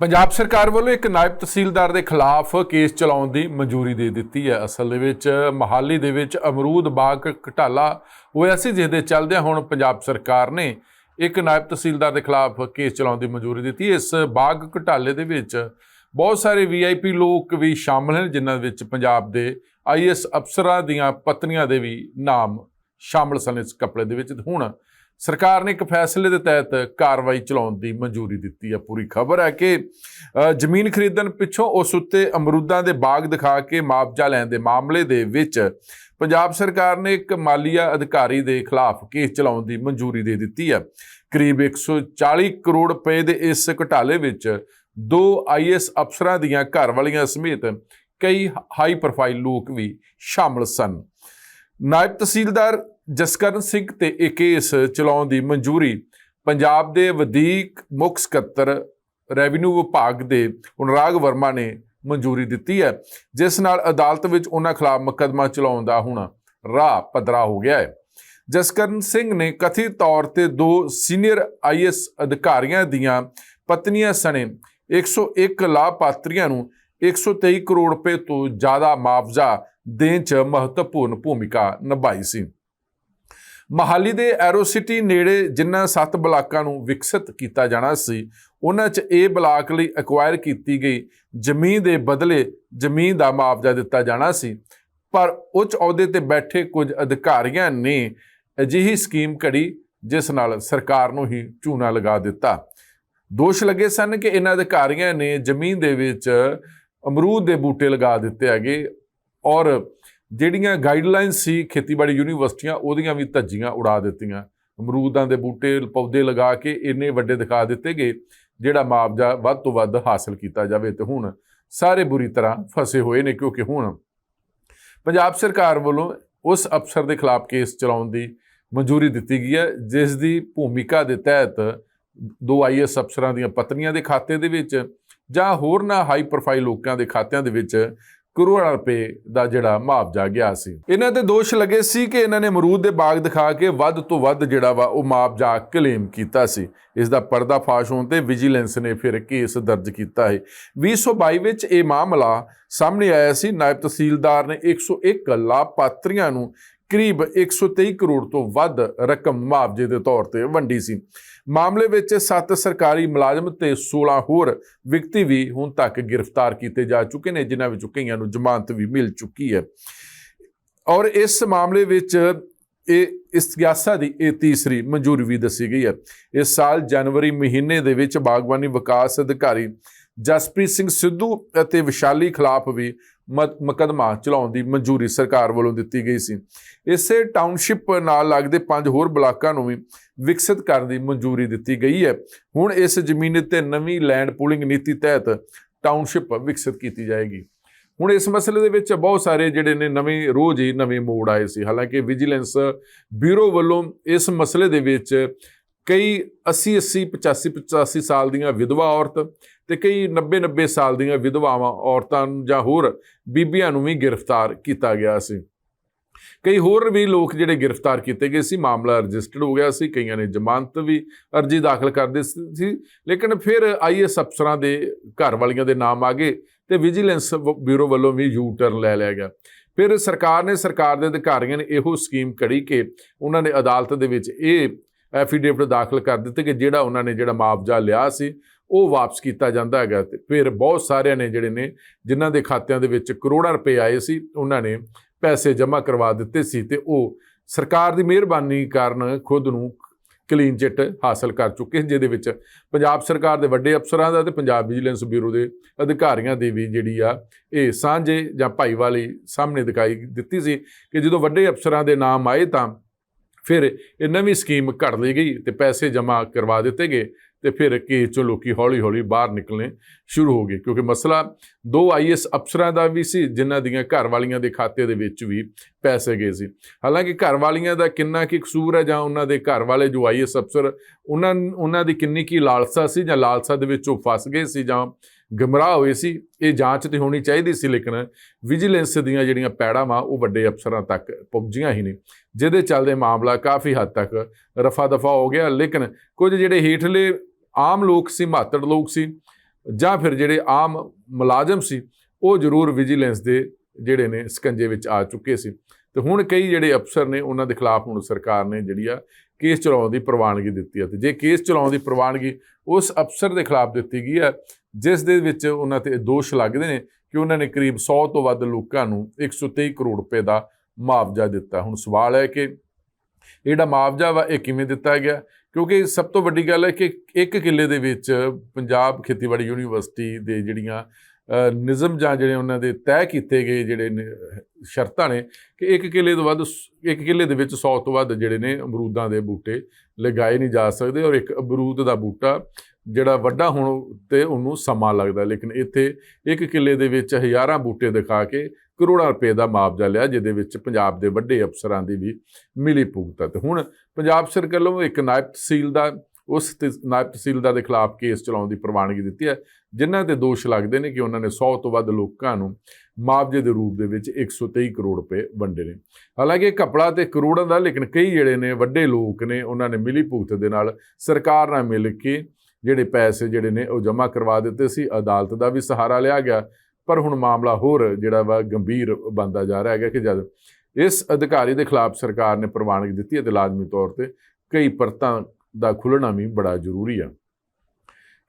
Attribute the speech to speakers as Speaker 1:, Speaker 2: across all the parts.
Speaker 1: ਪੰਜਾਬ ਸਰਕਾਰ ਵੱਲੋਂ ਇੱਕ ਨਾਇਬ ਤਹਿਸੀਲਦਾਰ ਦੇ ਖਿਲਾਫ ਕੇਸ ਚਲਾਉਣ ਦੀ ਮਨਜ਼ੂਰੀ ਦੇ ਦਿੱਤੀ ਹੈ। ਅਸਲ ਦੇ ਵਿੱਚ ਮਹਾਲੀ ਦੇ ਵਿੱਚ ਅਮਰੂਦ ਬਾਗ ਘਟਾਲਾ ਹੋਇਆ ਸੀ ਜਿਸ ਦੇ ਚੱਲਦਿਆਂ ਹੁਣ ਪੰਜਾਬ ਸਰਕਾਰ ਨੇ ਇੱਕ ਨਾਇਬ ਤਹਿਸੀਲਦਾਰ ਦੇ ਖਿਲਾਫ ਕੇਸ ਚਲਾਉਣ ਦੀ ਮਨਜ਼ੂਰੀ ਦਿੱਤੀ ਇਸ ਬਾਗ ਘਟਾਲੇ ਦੇ ਵਿੱਚ ਬਹੁਤ ਸਾਰੇ ਵੀਆਈਪੀ ਲੋਕ ਵੀ ਸ਼ਾਮਲ ਹਨ, ਜਿਨ੍ਹਾਂ ਵਿੱਚ ਪੰਜਾਬ ਦੇ ਆਈਐਸ ਅਫਸਰਾਂ ਦੀਆਂ ਪਤਨੀਆਂ ਦੇ ਵੀ ਨਾਮ ਸ਼ਾਮਲ ਸਨ ਇਸ ਕਪੜੇ ਦੇ ਵਿੱਚ। ਹੁਣ ਸਰਕਾਰ ਨੇ ਇੱਕ ਫੈਸਲੇ ਦੇ ਤਹਿਤ ਕਾਰਵਾਈ ਚਲਾਉਣ ਦੀ ਮਨਜ਼ੂਰੀ ਦਿੱਤੀ ਹੈ ਪੂਰੀ ਖਬਰ ਹੈ ਕਿ ਜ਼ਮੀਨ ਖਰੀਦਣ ਪਿੱਛੋਂ ਉਸ ਉੱਤੇ ਅਮਰੂਦਾਂ ਦੇ ਬਾਗ ਦਿਖਾ ਕੇ ਮੁਆਵਜ਼ਾ ਲੈਣ ਦੇ ਮਾਮਲੇ ਦੇ ਵਿੱਚ ਪੰਜਾਬ ਸਰਕਾਰ ਨੇ ਇੱਕ ਮਾਲੀਆ ਅਧਿਕਾਰੀ ਦੇ ਖਿਲਾਫ ਕੇਸ ਚਲਾਉਣ ਦੀ ਮਨਜ਼ੂਰੀ ਦੇ ਦਿੱਤੀ ਹੈ ਕਰੀਬ 140 ਕਰੋੜ ਰੁਪਏ ਦੇ ਇਸ ਘਟਾਲੇ ਵਿੱਚ ਦੋ ਆਈਐਸ ਅਫਸਰਾਂ ਦੀਆਂ ਘਰਵਾਲੀਆਂ ਸਮੇਤ ਕਈ ਹਾਈ ਪ੍ਰੋਫਾਈਲ ਲੋਕ ਵੀ ਸ਼ਾਮਲ ਸਨ। ਨਾਇਬ ਤਹਿਸੀਲਦਾਰ ਜਸਕਰਨ ਸਿੰਘ ਤੇ ਇਹ ਕੇਸ ਚਲਾਉਣ ਦੀ ਮਨਜ਼ੂਰੀ ਪੰਜਾਬ ਦੇ ਵਧੀਕ ਮੁੱਖ ਸਕੱਤਰ ਰੈਵਨਿਊ ਵਿਭਾਗ ਦੇ ਅਨੁਰਾਗ ਵਰਮਾ ਨੇ ਮਨਜ਼ੂਰੀ ਦਿੱਤੀ ਹੈ, ਜਿਸ ਨਾਲ ਅਦਾਲਤ ਵਿੱਚ ਉਹਨਾਂ ਖਿਲਾਫ ਮੁਕੱਦਮਾ ਚਲਾਉਣ ਦਾ ਹੁਣ ਰਾਹ ਪੱਧਰਾ ਹੋ ਗਿਆ ਹੈ। ਜਸਕਰਨ ਸਿੰਘ ਨੇ ਕਥਿਤ ਤੌਰ ਤੇ ਦੋ ਸੀਨੀਅਰ ਆਈਐਸ ਅਧਿਕਾਰੀਆਂ ਦੀਆਂ ਪਤਨੀਆਂ ਸਣੇ 101 ਲਾਭਪਾਤਰੀਆਂ ਨੂੰ 123 ਕਰੋੜ ਰੁਪਏ ਤੋਂ ਜ਼ਿਆਦਾ ਮੁਆਵਜ਼ਾ ਦੇਣ 'ਚ ਮਹੱਤਵਪੂਰਨ ਭੂਮਿਕਾ ਨਿਭਾਈ ਸੀ। ਮਹਾਲੀ ਦੇ ਐਰੋਸਿਟੀ ਨੇੜੇ ਜਿਨ੍ਹਾਂ ਸੱਤ ਬਲਾਕਾਂ ਨੂੰ ਵਿਕਸਿਤ ਕੀਤਾ ਜਾਣਾ ਸੀ, ਉਹਨਾਂ 'ਚ ਇਹ ਬਲਾਕ ਲਈ ਐਕਵਾਇਰ ਕੀਤੀ ਗਈ ਜ਼ਮੀਨ ਦੇ ਬਦਲੇ ਜ਼ਮੀਨ ਦਾ ਮੁਆਵਜ਼ਾ ਦਿੱਤਾ ਜਾਣਾ ਸੀ। ਪਰ ਉੱਚ ਅਹੁਦੇ ਤੇ ਬੈਠੇ ਕੁਝ ਅਧਿਕਾਰੀਆਂ ਨੇ ਅਜਿਹੀ ਸਕੀਮ ਘੜੀ ਜਿਸ ਨਾਲ ਸਰਕਾਰ ਨੂੰ ਹੀ ਝੂਨਾ ਲਗਾ ਦਿੱਤਾ। ਦੋਸ਼ ਲੱਗੇ ਸਨ ਕਿ ਇਹਨਾਂ ਅਧਿਕਾਰੀਆਂ ਨੇ ਜ਼ਮੀਨ ਦੇ ਵਿੱਚ ਅਮਰੂਦ ਦੇ ਬੂਟੇ ਲਗਾ ਦਿੱਤੇ ਹੈਗੇ ਔਰ ਜਿਹੜੀਆਂ ਗਾਈਡਲਾਈਨ ਸੀ ਖੇਤੀਬਾੜੀ ਯੂਨੀਵਰਸਿਟੀਆਂ, ਉਹਦੀਆਂ ਵੀ ਧੱਜੀਆਂ ਉਡਾ ਦਿੱਤੀਆਂ। ਅਮਰੂਦਾਂ ਦੇ ਬੂਟੇ, ਪੌਦੇ ਲਗਾ ਕੇ ਇੰਨੇ ਵੱਡੇ ਦਿਖਾ ਦਿੱਤੇ ਗਏ, ਜਿਹੜਾ ਮੁਆਵਜ਼ਾ ਵੱਧ ਤੋਂ ਵੱਧ ਹਾਸਲ ਕੀਤਾ ਜਾਵੇ ਤੇ ਹੁਣ ਸਾਰੇ ਬੁਰੀ ਤਰ੍ਹਾਂ ਫਸੇ ਹੋਏ ਨੇ, ਕਿਉਂਕਿ ਹੁਣ ਪੰਜਾਬ ਸਰਕਾਰ ਵੱਲੋਂ ਉਸ ਅਫਸਰ ਦੇ ਖਿਲਾਫ ਕੇਸ ਚਲਾਉਣ ਦੀ ਮਨਜ਼ੂਰੀ ਦਿੱਤੀ ਗਈ ਹੈ, ਜਿਸ ਦੀ ਭੂਮਿਕਾ ਦੇ ਤਹਿਤ ਦੋ ਆਈਐਸ ਅਫਸਰਾਂ ਦੀਆਂ ਪਤਨੀਆਂ ਦੇ ਖਾਤੇ ਦੇ ਵਿੱਚ ਜਾਂ ਹੋਰ ਨਾ ਹਾਈ ਪ੍ਰੋਫਾਈਲ ਲੋਕਾਂ ਦੇ ਖਾਤਿਆਂ ਦੇ ਵਿੱਚ ਕਰੋੜਾਂ ਰੁਪਏ ਦਾ ਜਿਹੜਾ ਮੁਆਵਜ਼ਾ ਗਿਆ ਸੀ। ਇਹਨਾਂ ਤੇ ਦੋਸ਼ ਲੱਗੇ ਸੀ ਕਿ ਇਹਨਾਂ ਨੇ ਅਮਰੂਦ ਦੇ ਬਾਗ ਦਿਖਾ ਕੇ ਵੱਧ ਤੋਂ ਵੱਧ ਜਿਹੜਾ ਵਾ ਉਹ ਮੁਆਵਜ਼ਾ ਕਲੇਮ ਕੀਤਾ ਸੀ। ਇਸ ਦਾ ਪਰਦਾਫਾਸ਼ ਹੋਣ ਤੇ ਵਿਜੀਲੈਂਸ ਨੇ ਫਿਰ ਕੇਸ ਦਰਜ ਕੀਤਾ ਹੈ 2022 ਵਿੱਚ ਇਹ ਮਾਮਲਾ ਸਾਹਮਣੇ ਆਇਆ ਸੀ। ਨਾਇਬ ਤਹਿਸੀਲਦਾਰ ਨੇ 101 ਲਾਭਪਾਤਰੀਆਂ ਨੂੰ ਕਰੀਬ 123 ਕਰੋੜ ਤੋਂ ਵੱਧ ਰਕਮ ਮੁਆਵਜ਼ੇ ਦੇ ਤੌਰ ਤੇ ਵੰਡੀ ਸੀ। ਮਾਮਲੇ ਵਿੱਚ 7 ਸਰਕਾਰੀ ਮੁਲਾਜ਼ਮ ਤੇ 16 ਹੋਰ ਵਿਅਕਤੀ ਵੀ ਹੁਣ ਤੱਕ ਗ੍ਰਿਫਤਾਰ ਕੀਤੇ ਜਾ ਚੁੱਕੇ ਨੇ, ਜਿਨ੍ਹਾਂ ਵਿੱਚੋਂ ਕਈਆਂ ਨੂੰ ਜ਼ਮਾਨਤ ਵੀ ਮਿਲ ਚੁੱਕੀ ਹੈ। ਔਰ ਇਸ ਮਾਮਲੇ ਵਿੱਚ ਇਹ, ਇਸ ਦੀ ਇਹ ਤੀਸਰੀ ਮਨਜ਼ੂਰੀ ਵੀ ਦੱਸੀ ਗਈ ਹੈ। ਇਸ ਸਾਲ ਜਨਵਰੀ ਮਹੀਨੇ ਦੇ ਵਿੱਚ ਬਾਗਬਾਨੀ ਵਿਕਾਸ ਅਧਿਕਾਰੀ ਜਸਪ੍ਰੀਤ ਸਿੰਘ ਸਿੱਧੂ ਅਤੇ ਵਿਸ਼ਾਲੀ ਖਿਲਾਫ ਵੀ ਮੁਕਦਮਾ ਚਲਾਉਣ ਦੀ ਮਨਜ਼ੂਰੀ ਸਰਕਾਰ ਵੱਲੋਂ ਦਿੱਤੀ ਗਈ ਸੀ। ਇਸੇ ਟਾਊਨਸ਼ਿਪ ਨਾਲ ਲੱਗਦੇ ਪੰਜ ਹੋਰ ਬਲਾਕਾਂ ਨੂੰ ਵੀ ਵਿਕਸਿਤ ਕਰਨ ਦੀ ਮਨਜ਼ੂਰੀ ਦਿੱਤੀ ਗਈ ਹੈ। ਹੁਣ ਇਸ ਜ਼ਮੀਨ ਤੇ ਨਵੀਂ ਲੈਂਡ ਪੂਲਿੰਗ ਨੀਤੀ ਤਹਿਤ ਟਾਊਨਸ਼ਿਪ ਵਿਕਸਿਤ ਕੀਤੀ ਜਾਏਗੀ। ਹੁਣ ਇਸ ਮਸਲੇ ਦੇ ਵਿੱਚ ਬਹੁਤ ਸਾਰੇ ਜਿਹੜੇ ਨੇ ਨਵੇਂ, ਰੋਜ਼ ਹੀ ਨਵੇਂ ਮੋੜ ਆਏ ਸੀ। ਹਾਲਾਂਕਿ ਵਿਜੀਲੈਂਸ ਬਿਊਰੋ ਵੱਲੋਂ ਇਸ ਮਸਲੇ ਦੇ ਵਿੱਚ ਕਈ 80 80 85 85 ਸਾਲ ਦੀਆਂ ਵਿਧਵਾ ਔਰਤ ਤੇ ਕਈ 90 90 ਸਾਲ ਦੀਆਂ ਵਿਧਵਾਵਾਂ ਔਰਤਾਂ ਨੂੰ ਜਾਂ ਹੋਰ ਬੀਬੀਆਂ ਨੂੰ ਵੀ ਗ੍ਰਿਫਤਾਰ ਕੀਤਾ ਗਿਆ ਸੀ। ਕਈ ਹੋਰ ਵੀ ਲੋਕ ਜਿਹੜੇ ਗ੍ਰਿਫਤਾਰ ਕੀਤੇ ਗਏ ਸੀ, ਮਾਮਲਾ ਰਜਿਸਟਰਡ ਹੋ ਗਿਆ ਸੀ, ਕਈਆਂ ਨੇ ਜ਼ਮਾਨਤ ਵੀ ਅਰਜੀ ਦਾਖਲ ਕਰ ਦਿੱਤੀ ਸੀ, ਲੇਕਿਨ ਫਿਰ ਆਈਐਸ ਅਫਸਰਾਂ ਦੇ ਘਰ ਵਾਲੀਆਂ ਦੇ ਨਾਮ ਆ ਗਏ ਤੇ ਵਿਜੀਲੈਂਸ ਬਿਊਰੋ ਵੱਲੋਂ ਵੀ ਯੂ ਟਰਨ ਲੈ ਲਿਆ ਗਿਆ। ਫਿਰ ਸਰਕਾਰ ਨੇ, ਸਰਕਾਰ ਦੇ ਅਧਿਕਾਰੀਆਂ ਨੇ ਇਹੋ ਸਕੀਮ ਕੜੀ ਕਿ ਉਹਨਾਂ ਨੇ ਅਦਾਲਤ ਦੇ ਵਿੱਚ ਇਹ ਐਫੀਡੇਵਿਟ ਦਾਖਲ ਕਰ ਦਿੱਤੇ ਕਿ ਜਿਹੜਾ ਉਹਨਾਂ ਨੇ ਜਿਹੜਾ ਮੁਆਵਜ਼ਾ ਲਿਆ ਸੀ, ਉਹ ਵਾਪਸ ਕੀਤਾ ਜਾਂਦਾ ਹੈਗਾ ਤੇ ਫਿਰ ਬਹੁਤ ਸਾਰਿਆਂ ਨੇ ਜਿਹੜੇ ਨੇ, ਜਿਨ੍ਹਾਂ ਦੇ ਖਾਤਿਆਂ ਦੇ ਵਿੱਚ ਕਰੋੜਾਂ ਰੁਪਏ ਆਏ ਸੀ, ਉਹਨਾਂ ਨੇ ਪੈਸੇ ਜਮ੍ਹਾਂ ਕਰਵਾ ਦਿੱਤੇ ਸੀ ਤੇ ਉਹ ਸਰਕਾਰ ਦੀ ਮਿਹਰਬਾਨੀ ਕਾਰਨ ਖੁਦ ਨੂੰ ਕਲੀਨ ਚਿੱਟ ਹਾਸਲ ਕਰ ਚੁੱਕੇ ਜਿਹਦੇ ਵਿੱਚ ਪੰਜਾਬ ਸਰਕਾਰ ਦੇ ਵੱਡੇ ਅਫਸਰਾਂ ਦਾ ਤੇ ਪੰਜਾਬ ਵਿਜੀਲੈਂਸ ਬਿਊਰੋ ਦੇ ਅਧਿਕਾਰੀਆਂ ਦੀ ਵੀ ਜਿਹੜੀ ਆ, ਇਹ ਸਾਂਝੇ ਜਾਂ ਭਾਈਵਾਲੀ ਸਾਹਮਣੇ ਦਿਖਾਈ ਦਿੱਤੀ ਸੀ ਕਿ ਜਦੋਂ ਵੱਡੇ ਅਫਸਰਾਂ ਦੇ ਨਾਮ ਆਏ ਤਾਂ ਫਿਰ ਇਹ ਨਵੀਂ ਸਕੀਮ ਘੜ ਲਈ ਗਈ ਤੇ ਪੈਸੇ ਜਮ੍ਹਾਂ ਕਰਵਾ ਦਿੱਤੇ ਗਏ ਤੇ ਫਿਰ ਕੇਸ ਚੋਂ ਲੋਕੀ ਹੌਲੀ-ਹੌਲੀ ਬਾਹਰ ਨਿਕਲਣੇ ਸ਼ੁਰੂ ਹੋ ਗਏ। ਕਿਉਂਕਿ ਮਸਲਾ ਦੋ ਆਈਐਸ ਅਫਸਰਾਂ ਦਾ ਵੀ ਸੀ, ਜਿਨ੍ਹਾਂ ਦੀਆਂ ਘਰ ਵਾਲੀਆਂ ਦੇ ਖਾਤੇ ਦੇ ਵਿੱਚ ਵੀ ਪੈਸੇ ਗਏ ਸੀ। ਹਾਲਾਂਕਿ ਘਰ ਵਾਲੀਆਂ ਦਾ ਕਿੰਨਾ ਕੀ ਕਸੂਰ ਹੈ ਜਾਂ ਉਹਨਾਂ ਦੇ ਘਰ ਵਾਲੇ ਜੋ ਆਈਐਸ ਅਫਸਰ, ਉਹਨਾਂ ਉਹਨਾਂ ਦੀ ਕਿੰਨੀ ਕੀ ਲਾਲਸਾ ਸੀ ਜਾਂ ਲਾਲਸਾ ਦੇ ਵਿੱਚ ਉਹ ਫਸ ਗਏ ਸੀ ਜਾਂ ਗਮਰਾਹ ਹੋਏ ਸੀ, ਇਹ ਜਾਂਚ ਤੇ ਹੋਣੀ ਚਾਹੀਦੀ ਸੀ, ਲੇਕਿਨ ਵਿਜੀਲੈਂਸ ਦੀਆਂ ਜਿਹੜੀਆਂ ਪੈੜਾਂ ਵਾ, ਉਹ ਵੱਡੇ ਅਫਸਰਾਂ ਤੱਕ ਪਹੁੰਚੀਆਂ ਹੀ ਨਹੀਂ, ਜਿਹਦੇ ਚੱਲਦੇ ਮਾਮਲਾ ਕਾਫੀ ਹੱਦ ਤੱਕ ਰਫਾ ਦਫਾ ਹੋ ਗਿਆ, ਲੇਕਿਨ ਕੁਝ ਜਿਹੜੇ ਹੇਠਲੇ ਆਮ ਲੋਕ ਸੀ, ਮਾਤੜ ਲੋਕ ਸੀ, ਜਾਂ ਫਿਰ ਜਿਹੜੇ ਆਮ ਮੁਲਾਜ਼ਮ ਸੀ, ਉਹ ਜ਼ਰੂਰ ਵਿਜੀਲੈਂਸ ਦੇ ਜਿਹੜੇ ਨੇ ਸਕੰਜੇ ਵਿੱਚ ਆ ਚੁੱਕੇ ਸੀ। ਤੇ ਹੁਣ ਕਈ ਜਿਹੜੇ ਅਫਸਰ ਨੇ, ਉਹਨਾਂ ਦੇ ਖਿਲਾਫ ਹੁਣ ਸਰਕਾਰ ਨੇ ਜਿਹੜੀ ਆ ਕੇਸ ਚਲਾਉਣ ਦੀ ਪ੍ਰਵਾਨਗੀ ਦਿੱਤੀ ਹੈ। ਤੇ ਜੇ ਕੇਸ ਚਲਾਉਣ ਦੀ ਪ੍ਰਵਾਨਗੀ ਉਸ ਅਫਸਰ ਦੇ ਖਿਲਾਫ ਦਿੱਤੀ ਗਈ ਹੈ ਜਿਸ ਦੇ ਵਿੱਚ ਉਹਨਾਂ ਤੇ ਦੋਸ਼ ਲੱਗਦੇ ਨੇ ਕਿ ਉਹਨਾਂ ਨੇ ਕਰੀਬ 100 ਤੋਂ ਵੱਧ ਲੋਕਾਂ ਨੂੰ 123 ਕਰੋੜ ਰੁਪਏ ਦਾ ਮੁਆਵਜ਼ਾ ਦਿੱਤਾ। ਹੁਣ ਸਵਾਲ ਹੈ ਕਿ ਇਹ ਜਿਹੜਾ ਮੁਆਵਜ਼ਾ ਵਾ ਇਹ ਕਿਵੇਂ ਦਿੱਤਾ ਗਿਆ? ਕਿਉਂਕਿ ਸਭ ਤੋਂ ਵੱਡੀ ਗੱਲ ਹੈ ਕਿ ਇੱਕ ਕਿੱਲੇ ਦੇ ਵਿੱਚ ਪੰਜਾਬ ਖੇਤੀਬਾੜੀ ਯੂਨੀਵਰਸਿਟੀ ਦੇ ਜਿਹੜੀਆਂ ਨਿਜ਼ਮ ਜਾਂ ਜਿਹੜੇ ਉਹਨਾਂ ਦੇ ਤੈਅ ਕੀਤੇ ਗਏ ਜਿਹੜੇ ਨੇ, ਸ਼ਰਤਾਂ ਨੇ ਕਿ ਇੱਕ ਕਿੱਲੇ ਤੋਂ ਵੱਧ ਸ- ਇੱਕ ਕਿੱਲੇ ਦੇ ਵਿੱਚ 100 ਤੋਂ ਵੱਧ ਜਿਹੜੇ ਨੇ ਅਮਰੂਦਾਂ ਦੇ ਬੂਟੇ ਲਗਾਏ ਨਹੀਂ ਜਾ ਸਕਦੇ ਔਰ ਇੱਕ ਅਮਰੂਦ ਦਾ ਬੂਟਾ ਜਿਹੜਾ ਵੱਡਾ ਹੋਣ ਤੇ ਉਹਨੂੰ ਸਮਾਂ ਲੱਗਦਾ। ਲੇਕਿਨ ਇੱਥੇ ਇੱਕ ਕਿੱਲੇ ਦੇ ਵਿੱਚ ਹਜ਼ਾਰਾਂ ਬੂਟੇ ਦਿਖਾ ਕੇ ਕਰੋੜਾਂ ਰੁਪਏ ਦਾ ਮੁਆਵਜ਼ਾ ਲਿਆ, ਜਿਹਦੇ ਵਿੱਚ ਪੰਜਾਬ ਦੇ ਵੱਡੇ ਅਫਸਰਾਂ ਦੀ ਵੀ ਮਿਲੀ ਭੁਗਤ। ਹੈ ਤੇ ਹੁਣ ਪੰਜਾਬ ਸਰਕਾਰ ਵੱਲੋਂ ਇੱਕ ਨਾਇਬ ਤਹਿਸੀਲ ਦਾ ਉਸ ਤੇ ਨਾਇਬ ਤਹਿਸੀਲਦਾਰ ਦੇ ਖਿਲਾਫ ਕੇਸ ਚਲਾਉਣ ਦੀ ਪ੍ਰਵਾਨਗੀ ਦਿੱਤੀ ਹੈ। ਜਿਨ੍ਹਾਂ ਤੇ ਦੋਸ਼ ਲੱਗਦੇ ਨੇ ਕਿ ਉਹਨਾਂ ਨੇ 100 ਤੋਂ ਵੱਧ ਲੋਕਾਂ ਨੂੰ ਮੁਆਵਜ਼ੇ ਦੇ ਰੂਪ ਦੇ ਵਿੱਚ 123 ਕਰੋੜ ਰੁਪਏ ਵੰਡੇ ਨੇ। ਹਾਲਾਂਕਿ ਇਹ ਘਪਲਾ ਤੇ ਕਰੋੜਾਂ ਦਾ, ਲੇਕਿਨ ਕਈ ਜਿਹੜੇ ਨੇ ਵੱਡੇ ਲੋਕ ਨੇ, ਉਹਨਾਂ ਨੇ ਮਿਲੀ ਭੁਗਤ ਦੇ ਨਾਲ ਸਰਕਾਰ ਨਾਲ ਮਿਲ ਕੇ ਜਿਹੜੇ ਪੈਸੇ ਜਿਹੜੇ ਨੇ ਉਹ ਜਮ੍ਹਾਂ ਕਰਵਾ ਦਿੱਤੇ ਸੀ। ਅਦਾਲਤ ਦਾ ਵੀ ਸਹਾਰਾ ਲਿਆ ਗਿਆ। ਪਰ ਹੁਣ ਮਾਮਲਾ ਹੋਰ ਜਿਹੜਾ ਵਾ ਗੰਭੀਰ ਬਣਦਾ ਜਾ ਰਿਹਾ ਹੈਗਾ ਕਿ ਜਦ ਇਸ ਅਧਿਕਾਰੀ ਦੇ ਖਿਲਾਫ ਸਰਕਾਰ ਨੇ ਪ੍ਰਵਾਨਗੀ ਦਿੱਤੀ ਹੈ ਤੇ ਲਾਜ਼ਮੀ ਤੌਰ ਤੇ ਕਈ ਪਰਤਾਂ ਦਾ ਖੁੱਲਣਾ ਵੀ ਬੜਾ ਜ਼ਰੂਰੀ ਆ।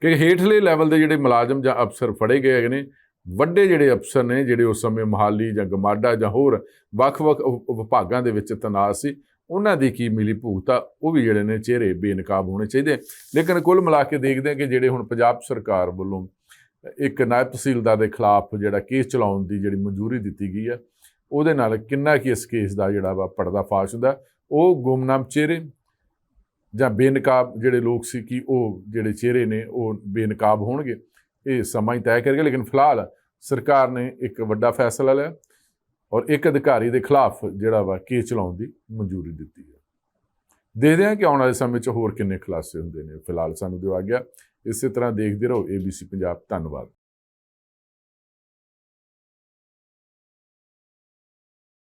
Speaker 1: ਕਿ ਹੇਠਲੇ ਲੈਵਲ ਦੇ ਜਿਹੜੇ ਮੁਲਾਜ਼ਮ ਜਾਂ ਅਫਸਰ ਫੜੇ ਗਏ ਹੈਗੇ ਨੇ, ਵੱਡੇ ਜਿਹੜੇ ਅਫਸਰ ਨੇ, ਜਿਹੜੇ ਉਸ ਸਮੇਂ ਮਹਾਲੀ ਜਾਂ ਗਮਾਡਾ ਜਾਂ ਹੋਰ ਵੱਖ-ਵੱਖ ਵਿਭਾਗਾਂ ਦੇ ਵਿੱਚ ਤਨਾਸ ਸੀ, ਉਹਨਾਂ ਦੀ ਕੀ ਮਿਲੀ ਭੁਗਤਾ ਉਹ ਵੀ ਜਿਹੜੇ ਨੇ ਚਿਹਰੇ ਬੇਨਕਾਬ ਹੋਣੇ ਚਾਹੀਦੇ ਲੇਕਿਨ ਕੁੱਲ ਮਿਲਾ ਕੇ ਦੇਖਦੇ ਹਾਂ ਕਿ ਜਿਹੜੇ ਹੁਣ ਪੰਜਾਬ ਸਰਕਾਰ ਵੱਲੋਂ ਇੱਕ ਨਾਇਬ ਤਹਿਸੀਲਦਾਰ ਦੇ ਖਿਲਾਫ ਜਿਹੜਾ ਕੇਸ ਚਲਾਉਣ ਦੀ ਜਿਹੜੀ ਮਨਜ਼ੂਰੀ ਦਿੱਤੀ ਗਈ ਹੈ ਉਹਦੇ ਨਾਲ ਕਿੰਨਾ ਕੀ ਇਸ ਕੇਸ ਦਾ ਜਿਹੜਾ ਵਾ ਪਰਦਾ ਫਾਸ਼ ਹੁੰਦਾ, ਉਹ ਗੁੰਮਨਾਮ ਚਿਹਰੇ ਜਾਂ ਬੇਨਕਾਬ ਜਿਹੜੇ ਲੋਕ ਸੀ ਕਿ ਉਹ ਜਿਹੜੇ ਚਿਹਰੇ ਨੇ, ਉਹ ਬੇਨਕਾਬ ਹੋਣਗੇ। ਇਹ ਸਮਾਂ ਹੀ ਤੈਅ ਕਰੇਗਾ, ਲੇਕਿਨ ਫਿਲਹਾਲ ਸਰਕਾਰ ਨੇ ਇੱਕ ਵੱਡਾ ਫੈਸਲਾ ਲਿਆ ਔਰ ਇੱਕ ਅਧਿਕਾਰੀ ਦੇ ਖਿਲਾਫ ਜਿਹੜਾ ਵਾ ਕੇਸ ਚਲਾਉਣ ਦੀ ਮਨਜ਼ੂਰੀ ਦਿੱਤੀ ਹੈ। ਦੇਖਦੇ ਹਾਂ ਕਿ ਆਉਣ ਵਾਲੇ ਸਮੇਂ 'ਚ ਹੋਰ ਕਿੰਨੇ ਖੁਲਾਸੇ ਹੁੰਦੇ ਨੇ। ਫਿਲਹਾਲ ਸਾਨੂੰ ਦਿਓ ਆ ਗਿਆ ਇਸੇ ਤਰ੍ਹਾਂ ਦੇਖਦੇ ਰਹੋ। ABC ਪੰਜਾਬ ਧੰਨਵਾਦ।